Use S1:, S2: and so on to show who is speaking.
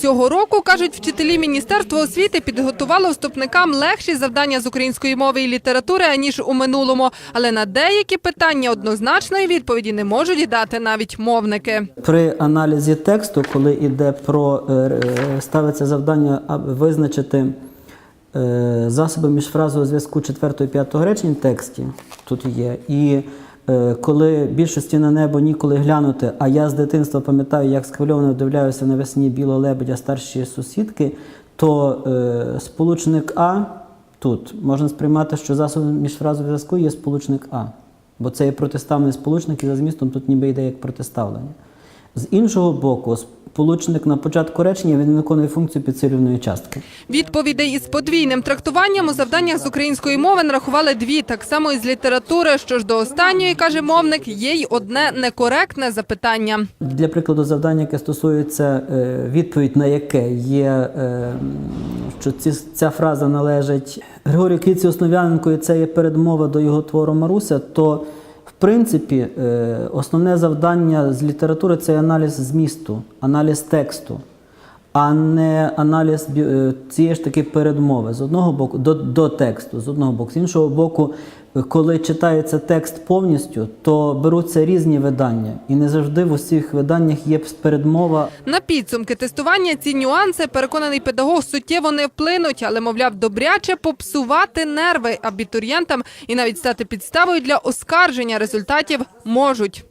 S1: Цього року, кажуть вчителі Міністерства освіти, підготувало вступникам легші завдання з української мови і літератури, аніж у минулому. Але на деякі питання однозначної відповіді не можуть дати навіть мовники.
S2: При аналізі тексту, коли йде про е, е, ставиться завдання а, визначити е, засоби міжфразового зв'язку 4 і 5 речень в тексті, тут є, і коли більшості на небо ніколи глянути, а я з дитинства пам'ятаю, як схвильовано вдивляюся навесні білого лебедя старші сусідки, то е, сполучник А тут можна сприймати, що засобом міжфразового зв'язку є сполучник А. Бо це є протиставний сполучник, і за змістом тут ніби йде як протиставлення. З іншого боку, сполучник на початку речення він виконує функцію підсилюваної частки.
S1: Відповідей із подвійним трактуванням у завданнях з української мови нарахували дві, так само і з літератури. Що ж до останньої, каже мовник, є й одне некоректне запитання.
S2: Для прикладу, завдання, яке стосується е, відповідь на яке є, е, що ці, ця фраза належить Григорію Квітці Основ'яненко, і це є передмова до його твору Маруся, то принципі е, основне завдання з літератури це аналіз змісту, аналіз тексту. А не аналіз е, цієї ж таки передмови з одного боку до, до тексту, з одного боку. З іншого боку, коли читається текст повністю, то беруться різні видання, і не завжди в усіх виданнях є передмова
S1: На підсумки тестування ці нюанси, переконаний педагог, суттєво не вплинуть, але, мовляв, добряче попсувати нерви абітурієнтам і навіть стати підставою для оскарження результатів можуть.